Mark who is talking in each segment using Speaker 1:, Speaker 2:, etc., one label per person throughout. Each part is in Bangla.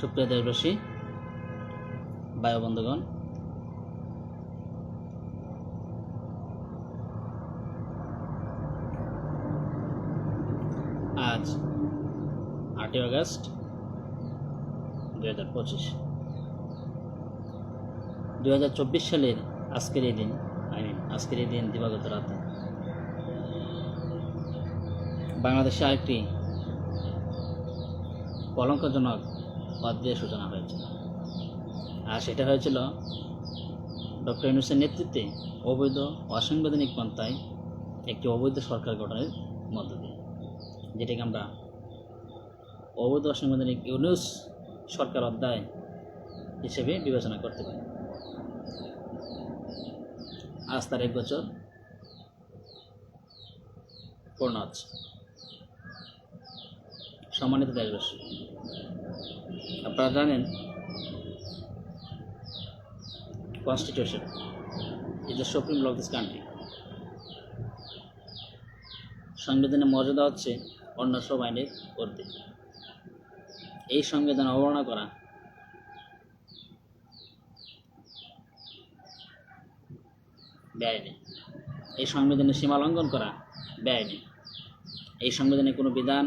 Speaker 1: সুপ্রিয় দেশবাসী বায়ু বন্ধুগণ, আজ আটই আগস্ট দু হাজার পঁচিশ। দু হাজার চব্বিশ সালের আজকের এই দিন, আই মিন আজকের এই দিন দিবাগত রাতে বাংলাদেশে আরেকটি কলঙ্কজনক অধ্যায়ের সূচনা হয়েছিল আর সেটা হয়েছিল ডক্টর ইউনুসের নেতৃত্বে অবৈধ অসাংবিধানিক পন্থায় একটি অবৈধ সরকার গঠনের মধ্য দিয়ে, যেটাকে আমরা অবৈধ অসাংবিধানিক ইউনুস সরকার অধ্যায় হিসেবে বিবেচনা করতে পারি। আজ তার এক বছর পূর্ণ হচ্ছে সম্মানিত দেশবাসী আপনারা জানেন constitution is the supreme law of this country সংবিধানের মর্যাদা হচ্ছে অন্য সব আইনের ঊর্ধ্বে এই সংবিধান অবমাননা করা ব্যয়নি এই সংবিধানের সীমা লঙ্ঘন করা ব্যয়নি এই সংবিধানে কোনো বিধান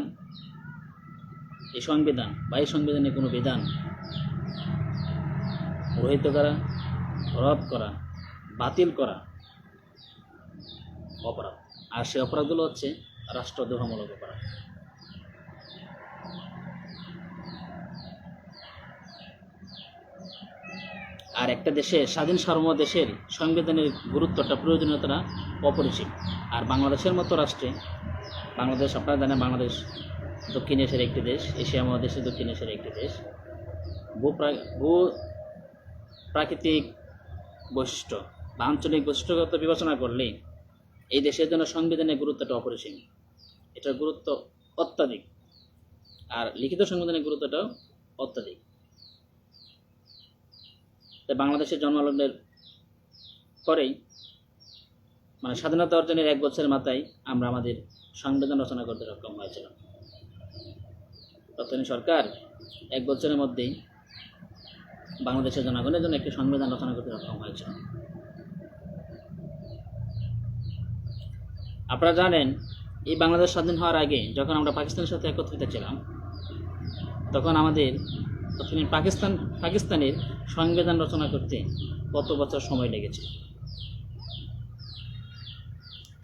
Speaker 1: এই সংবিধান বা এই সংবিধানে কোনো বিধান রহিত করা, রদ করা, বাতিল করা অপরাধ। আর সেই অপরাধগুলো হচ্ছে রাষ্ট্রদ্রোহমূলক অপরাধ। আর একটা দেশের স্বাধীন সার্বভৌম দেশের সংবিধানের গুরুত্বটা, প্রয়োজনীয়তাটা অপরিসীম। আর বাংলাদেশের মতো রাষ্ট্রে, বাংলাদেশ, আপনারা জানেন বাংলাদেশ দক্ষিণ এশিয়ার একটি দেশ, এশিয়া মহাদেশের দক্ষিণ এশিয়ার একটি দেশ। ভূ ভূ প্রাকৃতিক বৈশিষ্ট্য, বা আঞ্চলিক বৈশিষ্ট্যগত বিবেচনা করলে এই দেশের জন্য সংবিধানের গুরুত্বটা অপরিসীম। এটার গুরুত্ব অত্যাধিক, আর লিখিত সংবিধানের গুরুত্বটাও অত্যাধিক। তাই বাংলাদেশের জন্মলগ্নের পরেই মানে স্বাধীনতা অর্জনের এক বছরের মাথায় আমরা আমাদের সংবিধান রচনা করতে সক্ষম হয়েছিলাম। তৎকালীন সরকার এক বছরের মধ্যেই বাংলাদেশের জনগণের জন্য একটি সংবিধান রচনা করতে সক্ষম হয়েছিল আপনারা জানেন, এই বাংলাদেশ স্বাধীন হওয়ার আগে যখন আমরা পাকিস্তানের সাথে একত্রিত ছিলাম, তখন আমাদের তৎকালীন পাকিস্তান, পাকিস্তানের সংবিধান রচনা করতে কত বছর সময় লেগেছে?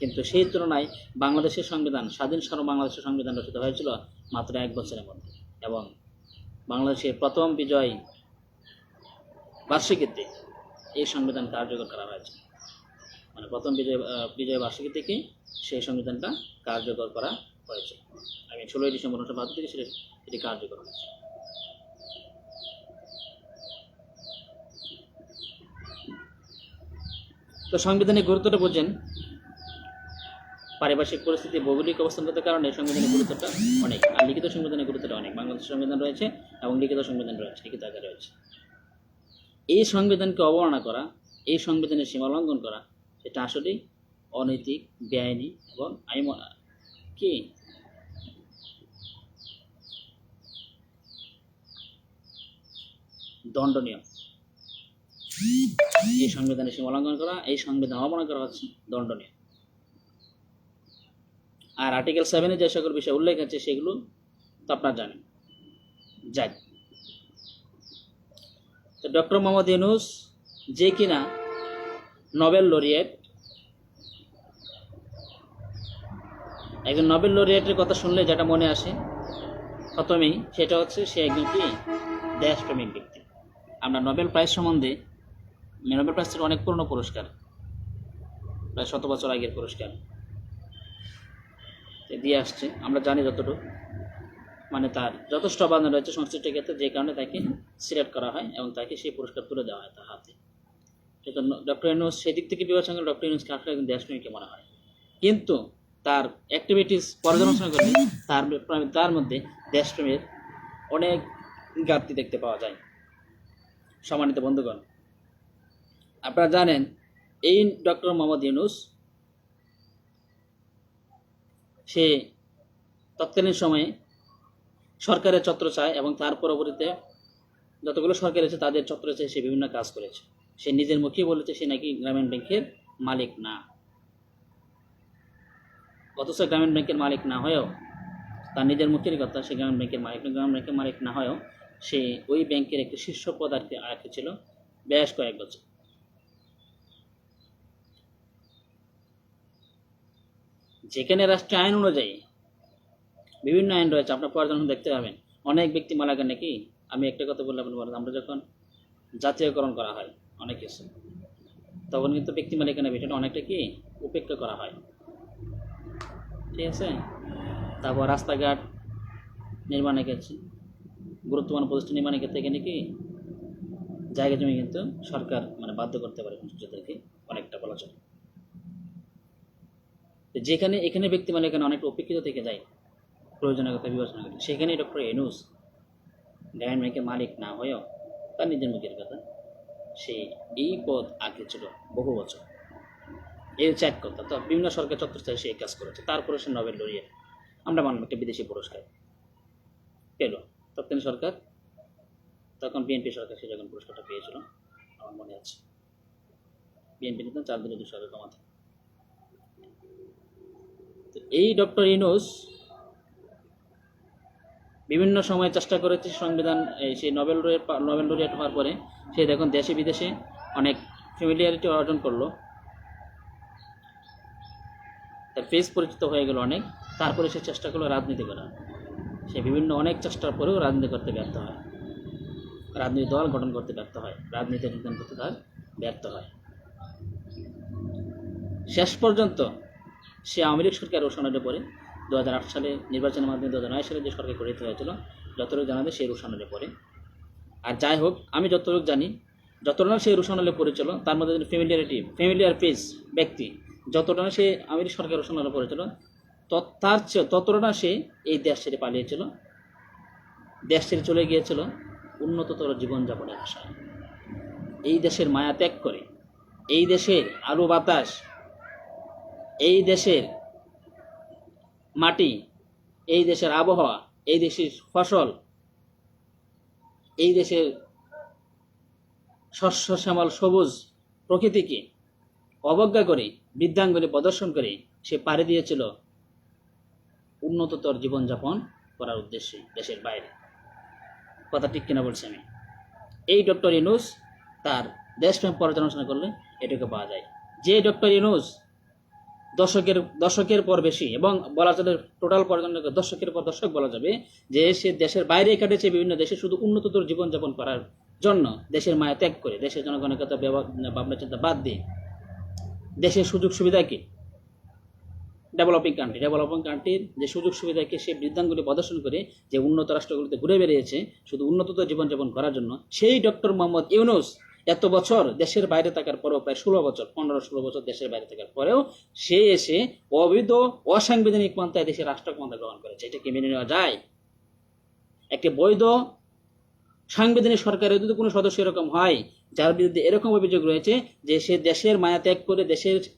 Speaker 1: কিন্তু সেই তুলনায় বাংলাদেশের সংবিধান, স্বাধীন সার্ব বাংলাদেশের সংবিধান রচিত হয়েছিল মাত্র এক বছরের মধ্যে। এবং বাংলাদেশের প্রথম বিজয় বার্ষিকীতে এই সংবিধান কার্যকর করা হয়েছে। মানে প্রথম বিজয় বিজয় বার্ষিকী থেকে সেই সংবিধানটা কার্যকর করা হয়েছে। আমি ষোলোই ডিসেম্বর উনিশশো বাহাত্তর থেকে সেটা এটি কার্যকর হয়েছে। তো সংবিধানের গুরুত্বটা বোঝেন। পারিপার্শ্বিক পরিস্থিতি, ভৌগোলিক অবস্থানগত কারণে সংবিধানের গুরুত্বটা অনেক, আর লিখিত সংবিধানের গুরুত্বটা অনেক। বাংলাদেশের সংবিধান রয়েছে এবং লিখিত সংবিধান রয়েছে, লিখিত আকারে রয়েছে। এই সংবিধানকে অবমাননা করা, এই সংবিধানের সীমা লঙ্ঘন করা সেটা আসলেই অনৈতিক, বেআইনি এবং আমি ম- কি? দণ্ডনীয়। এই সংবিধানের সীমা লঙ্ঘন করা, এই সংবিধান অবমাননা করা হচ্ছে দণ্ডনীয়। আর আর্টিকেল সেভেনে যে সকল বিষয় উল্লেখ আছে, সেগুলো তো আপনারা জানেন। যাই। তো ডক্টর মোহাম্মদ ইউনুস, যে কিনা নোবেল লরিয়েট একজন নোবেল লরিয়েটের কথা শুনলে যেটা মনে আসে, প্রথমেই সেটা হচ্ছে সে একজন কি? দেশপ্রেমিক ব্যক্তি। আমরা নোবেল প্রাইজ সম্বন্ধে নোবেল প্রাইজ ছিল অনেক পুরনো পুরস্কার, প্রায় শত বছর আগের পুরস্কার। দিয়ে আসছে। আমরা জানি যতটুকু মানে তার যথেষ্ট অবদান রয়েছে সংশ্লিষ্ট ক্ষেত্রে যে কারণে তাকে সিলেক্ট করা হয় এবং তাকে সেই পুরস্কার তুলে দেওয়া হয় তার হাতে। কিন্তু ডক্টর ইউনুস সেদিক থেকে বিবেচনা ডক্টর ইউনুসকে আসলে একজন দেশপ্রেমিককে মনে হয়? কিন্তু তার অ্যাক্টিভিটিস পর্যালোচনা করলে তার তার মধ্যে দেশপ্রেমের অনেক ঘাটতি দেখতে পাওয়া যায়। সম্মানিত বন্ধুগণ, আপনারা জানেন এই ডক্টর মোহাম্মদ ইউনুস সে তৎকালীন সময়ে সরকারের ছত্র চায় এবং তার পরবর্তীতে যতগুলো সরকার আছে তাদের চত্বরে আছে সে বিভিন্ন কাজ করেছে। সে নিজের মুখেই বলেছে সে নাকি গ্রামীণ ব্যাংকের মালিক না। অথচ গ্রামীণ ব্যাংকের মালিক না হয়েও তার নিজের মুখের কথা, সে গ্রামীণ ব্যাংকের মালিক, গ্রামীণ ব্যাংকের মালিক না হয়েও সে ওই ব্যাংকের একটি শীর্ষ পদ আর আয়াতে ছিল বেশ কয়েক বছর। যেখানে রাষ্ট্রীয় আইন অনুযায়ী বিভিন্ন আইন রয়েছে, আপনার পর্যটন দেখতে পাবেন। অনেক ব্যক্তি মালাকার নাকি আমি একটা কথা বললাম বলেন, আমরা যখন জাতীয়করণ করা হয়, অনেক কিছু, তখন কিন্তু ব্যক্তি মালিকানা বিষয়টা অনেকটা কি, উপেক্ষা করা হয়। ঠিক আছে? তারপর রাস্তাঘাট নির্মাণের ক্ষেত্রে, গুরুত্বপূর্ণ প্রতিষ্ঠান নির্মাণের ক্ষেত্রে এখানে কি, জায়গা জমি কিন্তু সরকার মানে বাধ্য করতে পারে মুক্তিযোদ্ধাদেরকে অনেকটা বলা চলে। তো যেখানে, এখানে ব্যক্তি মানে এখানে অনেক উপেক্ষিত থেকে যায়। প্রয়োজনীয় কথা বিবেচনা করে। সেখানে ডক্টর এনুস গ্রামীণ ব্যাংকের মালিক না হয়েও তার নিজের মুখের কথা, সে এই পদ আগে ছিল বহু বছর। এর চেক কথা। তো বিভিন্ন সরকার চতুর্থায় সে কাজ করেছে। তারপরে সে নোবেল লড়িয়ে আমরা মানব একটা বিদেশি পুরস্কার পেল। তৎকালীন সরকার, তখন বিএনপি সরকার সে যখন পুরস্কারটা পেয়েছিল, আমার মনে আছে। বিএনপি নিতেন চার দিনে দুশো কমাতে এই ডক্টর ইনোস বিভিন্ন সময় চেষ্টা করেছে সংবিধান, এই সেই নোবেল নোবেল লরিয়েট হওয়ার পরে। সে দেখুন দেশে বিদেশে অনেক ফ্যামিলিয়ারিটি অর্জন করল। তার ফেস পরিচিত হয়ে গেল অনেক। তারপরে সে চেষ্টা করল রাজনীতি করার। সে বিভিন্ন অনেক চেষ্টার পরেও রাজনীতি করতে ব্যর্থ হয়। রাজনৈতিক দল গঠন করতে ব্যর্থ হয়। রাজনীতি যোগদান করতে তার ব্যর্থ হয়। শেষ পর্যন্ত সে আওয়ামী লীগ সরকার রোশানের পরে দু হাজার আট সালে নির্বাচনের মাধ্যমে দু হাজার নয় সালে যে সরকার গঠিত হয়েছিল যতটুকু জানা যায় সেই রোশানের পরে আর যাই হোক, আমি যতটুকু জানি, যতটা না সে রোশানলে পরিচালক তার মধ্যে ফ্যামিলিয়ারিটি ফ্যামিলিয়ার পেজ ব্যক্তি, যতটা সে আমেরিক সরকার রোশানলে তত- তার চেয়ে ততটা সে এই দেশ ছেড়ে পালিয়েছিল, দেশ ছেড়ে চলে গিয়েছিল উন্নততর জীবনযাপনের আশায়। এই দেশের মায়া ত্যাগ করে, এই দেশের আলো বাতাস এই দেশের মাটি, এই দেশের আবহাওয়া, এই দেশের ফসল, এই দেশের শস্য শ্যামল সবুজ প্রকৃতিকে অবজ্ঞা করে বৃদ্ধাঙ্গনে প্রদর্শন করে সে পাড়ি দিয়েছিল উন্নততর জীবনযাপন করার উদ্দেশ্যে দেশের বাইরে। কথা ঠিক কিনা বলছি আমি? এই ডক্টর ইনুস তার দেশপ্রেম পর্যালোচনা করলে এটুকু পাওয়া যায়। যে ডক্টর ইনুস দশকের দশকের পর বেশি এবং বলা চলে টোটাল পর্যন্ত দশকের পর দশক বলা যাবে যে সে দেশের বাইরে কাটেছে বিভিন্ন দেশে শুধু উন্নততর জীবনযাপন করার জন্য দেশের মায়া ত্যাগ করে, দেশের জনগণের কথা ভাবনা চিন্তা বাদ দিয়ে। দেশের সুযোগ সুবিধাকে ডেভেলপিং কান্ট্রি ডেভেলপিং কান্ট্রির যে সুযোগ সুবিধাকে সে বৃদ্ধাঙ্গুলি প্রদর্শন করে যে উন্নত রাষ্ট্রগুলিতে ঘুরে বেরিয়েছে শুধু উন্নততর জীবনযাপন করার জন্য। সেই ডক্টর মোহাম্মদ ইউনুস এত বছর দেশের বাইরে থাকার পরেও, প্রায় ষোলো বছর, পনেরো ষোলো বছর দেশের বাইরে থাকার পরেও, সে এসে অবৈধ, অসাংবিধানিক পন্থায় দেশের রাষ্ট্র ক্ষমতা গ্রহণ করেছে। এটা কি মেনে নেওয়া যায়? একটি বৈধ, সাংবিধানিক সরকারের যদি কোনো সদস্য এরকম হয়, যার বিরুদ্ধে এরকম অভিযোগ রয়েছে যে সে দেশের মায়া ত্যাগ করে দেশের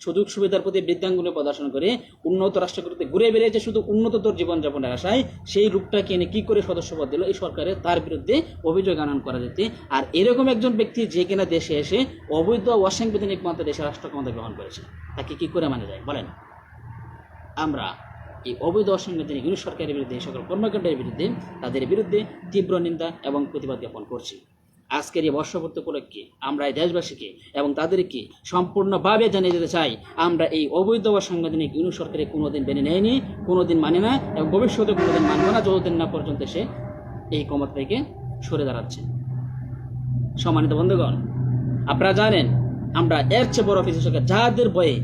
Speaker 1: সুযোগ সুবিধার প্রতি বৃদ্ধাঙ্গুলি প্রদর্শন করে উন্নত রাষ্ট্রগুলিতে ঘুরে বেরিয়েছে শুধু উন্নততর জীবনযাপনের আশায়। সেই রূপটাকে এনে কি করে সদস্যপদ দিল? এই সরকারের তার বিরুদ্ধে অভিযোগ আনয়ন করা যেতে। আর এরকম একজন ব্যক্তি যে কিনা দেশে এসে অবৈধ অসাংবিধানিক মতে দেশের রাষ্ট্র ক্ষমতা গ্রহণ করেছে, তাকে কি করে মানে যায়? বলেন। আমরা এই অবৈধ অসাংবিধানিক ইউনিট সরকারের বিরুদ্ধে, এই সকল কর্মকাণ্ডের বিরুদ্ধে তাদের বিরুদ্ধে তীব্র নিন্দা এবং প্রতিবাদ জ্ঞাপন করছি। আজকের এই বর্ষপূর্তি উপলক্ষে আমরা এই দেশবাসীকে এবং তাদেরকে সম্পূর্ণভাবে জানিয়ে দিতে চাই, আমরা এই অবৈধ অসাংবিধানিক ইউনিট সরকারে কোনোদিন মেনে নেয়নি, কোনোদিন মানে না এবং ভবিষ্যতে কোনোদিন মানব না যতদিন না পর্যন্ত সে এই ক্ষমতা থেকে সরে দাঁড়াচ্ছে। সম্মানিত বন্ধুগণ, আপনারা জানেন, আমরা এর চেয়ে বড় সরকার যাদের বয়ে,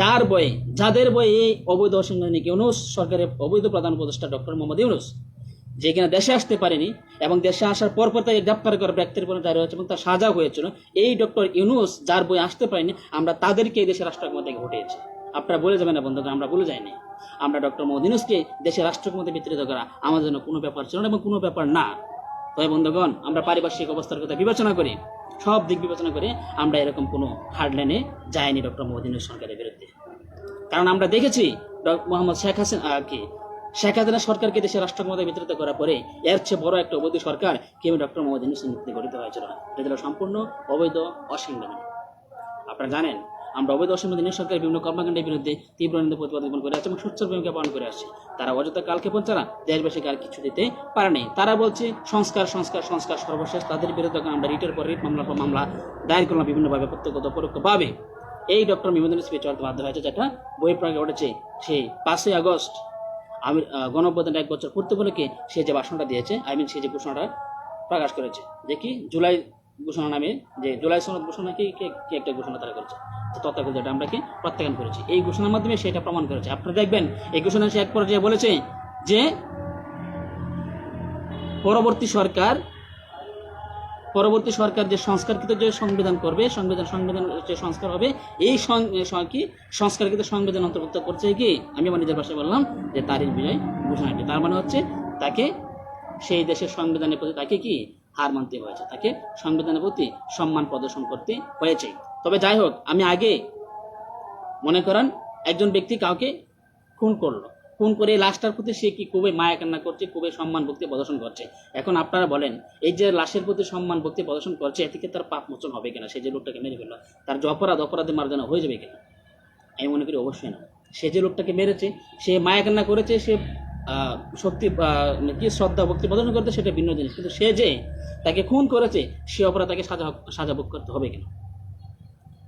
Speaker 1: যার বয়ে, যাদের বয়ে এই অবৈধ অসাংবিধানিক ইউনুস সরকারের অবৈধ প্রধান উপদেষ্টা ডক্টর মোহাম্মদ ইউনুস যে কিনা দেশে আসতে পারেনি এবং দেশে আসার পর পর তাকে গ্রেপ্তার করা ব্যক্তির পর জারি হয়েছে এবং তার সাজা হয়েছিল। এই ডক্টর ইউনুস যার বই আসতে পারেনি, আমরা তাদেরকে এই দেশের রাষ্ট্র ক্ষমতায় ঘটিয়েছি আপনারা বলে যাবেন না, বন্ধুগণ, আমরা বলে যাইনি। আমরা ডক্টর মোহাম্মদ ইউনুসকে দেশের রাষ্ট্র ক্ষমতায় বিতরিত করা আমাদের জন্য কোনো ব্যাপার ছিল না এবং কোনো ব্যাপার না। তবে বন্ধুগণ, আমরা পারিপার্শ্বিক অবস্থার কথা বিবেচনা করি, সব দিক বিবেচনা করে, আমরা এরকম কোনো হার্ডলাইনে যাইনি ডক্টর মোহাম্মদ ইউনুস সরকারের বিরুদ্ধে। কারণ আমরা দেখেছি মোহাম্মদ শেখ হাসিনা কি শেখ হাসিনা সরকারকে দেশের রাষ্ট্র ক্ষমতায় বিতরিত করার পরে এর চেয়ে বড় একটা অবৈধ সরকার কেউ ডক্টর মোহাম্মদ ইউনুসের নেতৃত্বে গঠিত হয়েছিল। এটা সম্পূর্ণ অবৈধ অসাংবিধানিক আপনারা জানেন, আমরা অবৈধ অসাংবিধানিক সরকারের বিভিন্ন কর্মকাণ্ডের বিরুদ্ধে তীব্র নিন্দা প্রতিবাদ জ্ঞাপন করে আসছে এবং সোচ্চার ভূমিকা পালন করে আসছে। তারা অযথা কালক্ষেপণ ছাড়া দেশবাসীকে আর কিছু দিতে পারে নাই। তারা বলছে, সংস্কার সংস্কার সংস্কার সর্বশেষ, তাদের বিরুদ্ধে আমরা রিটের পর রিট মামলা পর মামলা দায়ের করলাম বিভিন্নভাবে প্রত্যক্ষত পরোক্ষভাবে। এই ডক্টর মিমুদুল স্পিচ চলতে বাধ্য হয়েছে, যেটা বই প্রয়োগে ঘটেছে সেই পাঁচই আগস্ট আমি গণঅভ্যুত্থানের এক বছর পূর্তি উপলক্ষে সে যে ভাষণটা দিয়েছে আই মিন সে যে ঘোষণাটা প্রকাশ করেছে, যে কি জুলাই ঘোষণা নামে, যে জুলাই সনদ ঘোষণা কি, কি- একটা ঘোষণা তারা করেছে তো তথাকথিত যেটা আমরা কি প্রত্যাখ্যান করেছি। এই ঘোষণার মাধ্যমে সেটা প্রমাণ করেছে। আপনারা দেখবেন, এই ঘোষণা সে এক পর্যায়ে বলেছে যে পরবর্তী সরকার পরবর্তী সরকার যে সংস্কারকৃত যে সংবিধান করবে, সংবিধান সংবিধান যে সংস্কার হবে, এই কি? সংস্কারকৃত সংবিধান অন্তর্ভুক্ত করছে কি? আমি আমার নিজের ভাষায় বললাম যে তারই বিজয় ঘোষণাটি তার মানে হচ্ছে তাকে সেই দেশের সংবিধানের প্রতি তাকে কি? হার মানতে হয়েছে। তাকে সংবিধানের প্রতি সম্মান প্রদর্শন করতে হয়েছে। তবে যাই হোক, আমি আগে মনে করেন একজন ব্যক্তি কাউকে খুন করল। খুন করে লাশটার প্রতি সে কি খুবই মায়া কান্না করছে, খুবই সম্মান, ভক্তি, প্রদর্শন করছে? এখন আপনারা বলেন, এই যে লাশের প্রতি সম্মান, ভক্তি, প্রদর্শন করছে এ থেকে তার পাপ মোচন হবে কিনা? সে যে লোকটাকে মেরে ফেলল, তার যে অপরাধ অপরাধে মার্জনা হয়ে যাবে কিনা? আমি মনে করি অবশ্যই না। সে যে লোকটাকে মেরেছে, সে মায়া কান্না করেছে, সে সত্যি কি শ্রদ্ধা, ভক্তি, প্রদর্শন করতে সেটা ভিন্ন জিনিস। কিন্তু সে যে তাকে খুন করেছে, সে অপরাধ তাকে সাজা সাজা ভোগ করতে হবে কিনা?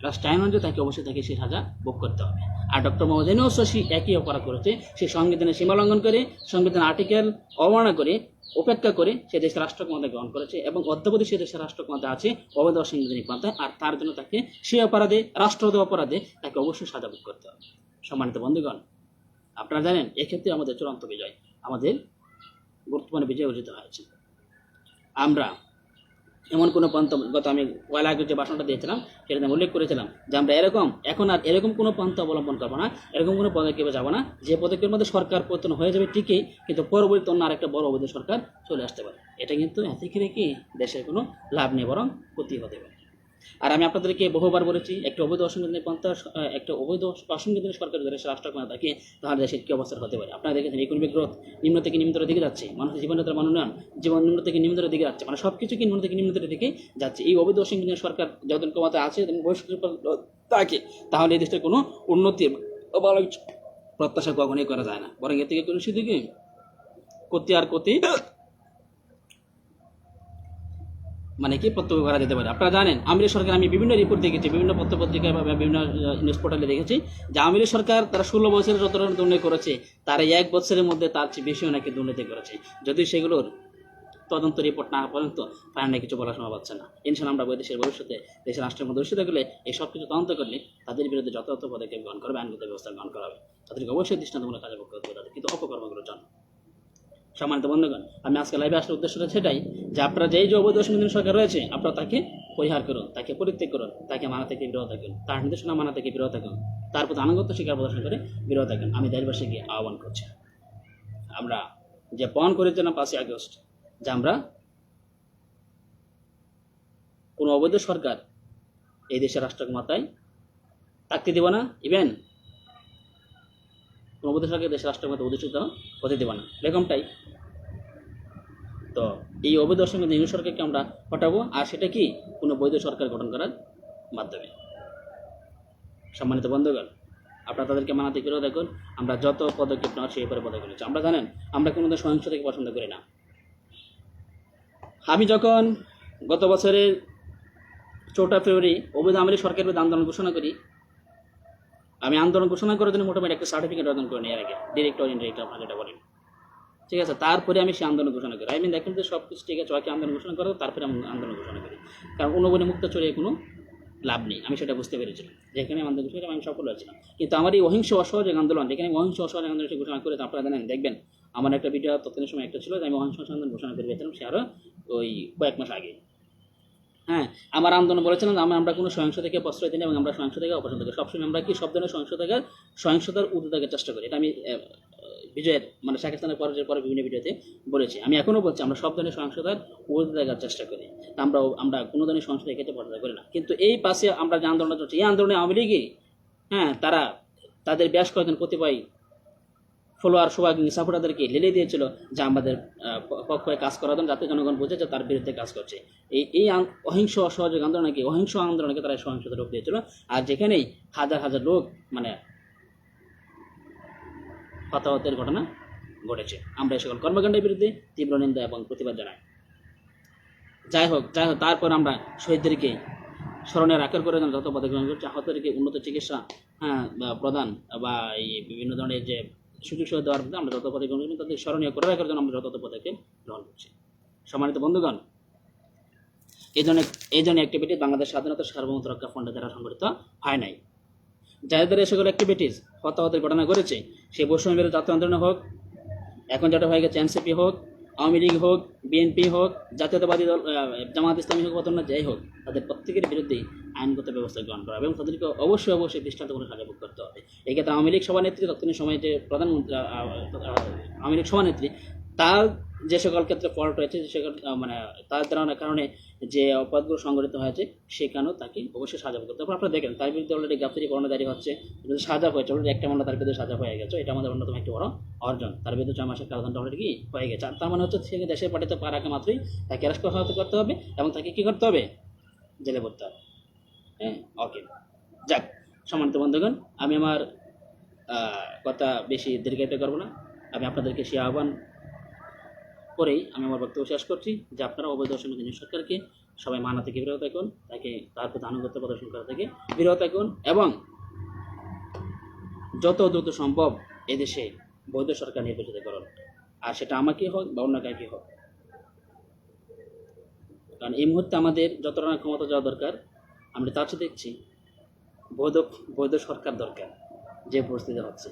Speaker 1: রাষ্ট্র আইন অনুযায়ী তাকে অবশ্যই তাকে সেই সাজা ভোগ করতে হবে। আর ডক্টর মোহাম্মদ ইউনুস সে একই অপরাধ করেছে। সে সংবিধানের সীমা লঙ্ঘন করে সংবিধান আর্টিকেল অবমাননা করে, উপেক্ষা করে সে দেশের রাষ্ট্র ক্ষমতা গ্রহণ করেছে এবং অদ্যাবধি সে দেশের রাষ্ট্র ক্ষমতা আছে অবৈধ সাংবিধানিক পন্থায় আর তার জন্য তাকে সেই অপরাধে রাষ্ট্রদ অপরাধে তাকে অবশ্যই সাজা ভোগ করতে হবে। সম্মানিত বন্ধুগণ, আপনারা জানেন, এক্ষেত্রে আমাদের চূড়ান্ত বিজয় আমাদের গুরুত্বপূর্ণ বিজয় অর্জিত হয়েছে। আমরা এমন কোনো পন্থা গত আমি আগে যে ভাষণটা দিয়েছিলাম, সেটা উল্লেখ করেছিলাম যে আমরা এরকম, এখন আর এরকম কোনো পন্থা অবলম্বন করব না, এরকম কোনো পদক্ষেপে যাব না, যে পদক্ষেপের মধ্যে সরকার পতন হয়ে যাবে ঠিকই, কিন্তু পরবর্তী অন্য আরেকটা বড় অবৈধ সরকার চলে আসতে পারে। এটা কিন্তু এতে কি? দেশের কোনো লাভ নেই, বরং ক্ষতি হতে পারে। আর আমি আপনাদেরকে বহুবার বলেছি, একটা অবৈধ অসংবিধানিক পন্থা, একটা অবৈধ অসংবিধানিক সরকার যদি দেশের রাষ্ট্র থাকে তাহলে দেশের কি অবস্থা হতে পারে? আপনারা দেখেছেন ইকোনমিক গ্রোথ নিম্ন থেকে নিম্নতর দিকে যাচ্ছে, মানুষের জীবনযাত্রার মান উন্নয়ন জীবন নিম্ন থেকে নিম্নতর দিকে যাচ্ছে মানে সব কিছু কি নিম্ন থেকে নিম্নতর দিকে যাচ্ছে। এই অবৈধ অসংবিধানিক সরকার যতদিন ক্ষমতা আছে ভবিষ্যৎ থাকে, তাহলে এই দেশের কোনো উন্নতি বা ভালো প্রত্যাশা কখনোই করা যায় না। বরং এর থেকে কোনো শুধু কি আর ক্ষতি মানে কি প্রত্যক্ষ করা যেতে পারে। আপনারা জানেন, আমিরের সরকার আমি বিভিন্ন রিপোর্ট দেখেছি, বিভিন্ন পত্রপত্রিকায় বা বিভিন্ন নিউজ পোর্টালে দেখেছি যে আমিরের সরকার তারা ষোলো বছরের যত দুর্নীতি করেছে, তারা এক বছরের মধ্যে তার চেয়ে বেশিও নাকি দুর্নীতি করেছে। যদি সেগুলোর তদন্ত রিপোর্ট না পর্যন্ত ফাইনালি কিছু বলা সম্ভব হচ্ছে না। ইনশাল্লাহ আমরা বৈদেশের ভবিষ্যতে, দেশের রাষ্ট্রের মধ্যে গেলে এই সব কিছু তদন্ত করলে তাদের বিরুদ্ধে যথাযথ পদক্ষেপ গ্রহণ করবে আইনগত ব্যবস্থা গ্রহণ করা হবে। তাদেরকে অবশ্যই দৃষ্টান্তমূলক কাজে কিন্তু অপকর্মগুলোর জন্য সম্মানিত বন্ধুগণ, আমি আজকে লাইভে আসার উদ্দেশ্যটা সেটাই যে আপনারা যেই যে অবৈধ সংবিধান সরকার রয়েছে, আপনারা তাকে পরিহার করুন, তাকে পরিত্যাগ করুন, তাকে মানা থেকে বিরত থাকুন, তার নির্দেশনা মানা থেকে বিরত থাকুন তার প্রতি আনুগত্য স্বীকার প্রদর্শন করে বিরত থাকুন। আমি দেশবাসীকে আহ্বান করছি। আমরা যে পণ করেছিলাম পাঁচই আগস্ট, যে আমরা কোনো অবৈধ সরকার এই দেশের রাষ্ট্র মাথায় থাকতে দেব না ইভেন কোনো সরকার দেশের রাষ্ট্র ক্ষমতা অধিষ্ঠিত হতে দেব না এরকমটাই তো এই অবৈধ সঙ্গে ইউনিট সরকারকে আমরা হটাবো, আর সেটা কি? কোনো বৈধ সরকার গঠন করার মাধ্যমে। সম্মানিত বন্ধুগণ, আপনারা তাদেরকে মানাতে করেও দেখুন, আমরা যত পদক্ষেপ নেওয়ার সেই পরে পদক্ষেপ নিচ্ছি। আমরা জানেন, আমরা কোনো সহিংসতাকে পছন্দ করি না। আমি যখন গত বছরের চৌঠা ফেব্রুয়ারি অবৈধ আমলি সরকারের বিরুদ্ধে আন্দোলন ঘোষণা করি আমি আন্দোলন ঘোষণা করার জন্য মোটামুটি একটা সার্টিফিকেট অর্জন করে এর আগে ডিরেক্টর ইনডিরেক্টর আপনার যেটা বলেন। ঠিক আছে, তারপরে আমি সেই আন্দোলন ঘোষণা করি। আই মিন দেখেন যে সব কিছু ঠিক আছে, ওকে আন্দোলন ঘোষণা করো তারপরে আমি আন্দোলন ঘোষণা করি। কারণ অনুবনে মুক্ত চড়িয়ে কোনো লাভ নেই, আমি সেটা বুঝতে পেরেছিলাম। যেখানে আন্দোলন ঘোষণা আমি সফল হয়েছিলাম। কিন্তু আমার এই অহিংস অসহযোগ আন্দোলন, যেখানে অহিংস অসহযোগ আন্দোলন ঘোষণা করে আপনারা জানেন, দেখবেন আমার একটা ভিডিও ততদিনের সময় একটা ছিল যে আমি অহিংস আন্দোলন ঘোষণা করে গেছিলাম সে আরও ওই কয়েক মাস আগে। হ্যাঁ আমার আন্দোলন বলেছিলাম আমরা আমরা কোনো সহিংস থেকে প্রশ্রয় দিই এবং আমরা সহিংস থেকে অপছন্দ করি। সবসময় আমরা কি সব ধরনের সহিংস থেকে সহিংসতার উদ্যোগের চেষ্টা করি। এটা আমি বিজয়ের মানে পাকিস্তানের পরে পরে বিভিন্ন ভিডিওতে বলেছি। আমি এখনও বলছি, আমরা সব ধরনের সহিংসতার উদ্যোগ চেষ্টা করি। তা আমরা আমরা কোনো ধরনের সহিংসতা ক্ষেত্রে পছন্দ করি না। কিন্তু এই পাশে আমরা যে আন্দোলনটা চলছে এই আন্দোলনে আওয়ামী লীগই হ্যাঁ তারা তাদের বেশ কয়েকজন কতিপয় ফলোয়ার সোহাগ সাপোর্টারদেরকে লেলে দিয়েছিল, যে আমাদের পক্ষে কাজ করার জন্য যাতে জনগণ বুঝে যে তার বিরুদ্ধে কাজ করছে। এই এই অহিংস অসহযোগ আন্দোলনকে অহিংস আন্দোলনকে তারা সহিংসতা রূপ দিয়েছিল? আর যেখানেই হাজার হাজার লোক মানে হতাহতের ঘটনা ঘটেছে। আমরা এই সকল কর্মকাণ্ডের বিরুদ্ধে তীব্র নিন্দা এবং প্রতিবাদ জানাই। যাই হোক যাই হোক, তারপর আমরা শহীদদেরকে স্মরণে রাখার করে যত পদক্ষেপ আহতদেরকে উন্নত চিকিৎসা হ্যাঁ প্রদান, বা এই বিভিন্ন ধরনের যে সুযোগ সুবিধা দেওয়ার মধ্যে আমরা যত পদক্ষেপ গ্রহণ করি তাদের স্মরণীয় করে রাখার জন্য আমরা যত পদক্ষেপ গ্রহণ করছি। সম্মানিত বন্ধুগণ, এই ধরনের এই জন্য অ্যাক্টিভিটি বাংলাদেশ স্বাধীনতা সার্বভৌমত্ব রক্ষা ফন্ডে দ্বারা সংগঠিত হয় নাই। যাদের এই সকল অ্যাক্টিভিটিস হতাহতের ঘটনা ঘটেছে সেই বৈষম্য জাতীয় আন্দোলন হোক এখন যেটা হয়ে গেছে এনসিপি হোক আওয়ামী লীগ হোক, বিএনপি হোক, জাতীয়তাবাদী দল জামাত ইসলামী হোক, অথবা যাই হোক, তাদের প্রত্যেকের বিরুদ্ধেই আইনগত ব্যবস্থা গ্রহণ করা হবে এবং তাদেরকে অবশ্যই অবশ্যই দৃষ্টান্তমূলক সাজা ভোগ করতে হবে। এক্ষেত্রে আওয়ামী লীগ সভানেত্রী তৎকালীন সময়ে যে প্রধানমন্ত্রী আওয়ামী লীগ সভানেত্রী তার যে সকল ক্ষেত্রে ফল্ট হয়েছে, যে সকল মানে তার দ্বারা কারণে যে অপরাধগুলো সংঘটিত হয়েছে সেখানেও তাকে অবশ্যই সাজা করতে হবে। আপনারা দেখেন, তার বিরুদ্ধে অলরেডি গ্রেপ্তারি জারি হচ্ছে সাজা হয়েছে অলরেডি একটা মামলা তার বিরুদ্ধে সাজা হয়ে গেছে, এটা আমাদের অন্যতম একটি বড় অর্জন। তার বিরুদ্ধে ছয় মাসের কারাদণ্ড অলরেডি কি হয়ে গেছে। আর তার মানে হচ্ছে সে দেশে পাঠাতে পারাকে মাত্রই তাকে অ্যারেস্ট করতে হবে এবং তাকে কী করতে হবে? জেলে পড়তে হবে। হ্যাঁ? ওকে যাক, সম্মানিত বন্ধুগণ, আমি আমার কথা বেশি দীর্ঘায়িত করব না। আমি আপনাদেরকে সে আহ্বান করেই আমি আমার বক্তব্য শেষ করছি যে আপনারা অবৈধ অসংখ্য সরকারকে সবাই মানা থেকে বিরত থাকুন, তাকে তার প্রতি আনুগত্য প্রদর্শন করা থেকে বিরত থাকুন এবং যত দ্রুত সম্ভব এদেশে বৈধ সরকার নির্বাচিত করুন। আর সেটা আমাকে হোক বা অন্য কাউকে হোক। কারণ এই মুহূর্তে আমাদের যত টাকা ক্ষমতা যাওয়া দরকার, আমরা তার দেখছি বৈধ বৈধ সরকার দরকার যে পরিস্থিতি হচ্ছে।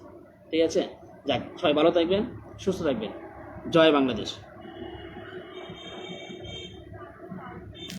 Speaker 1: ঠিক আছে? যাক, সবাই ভালো থাকবেন, সুস্থ থাকবেন। জয় বাংলাদেশ।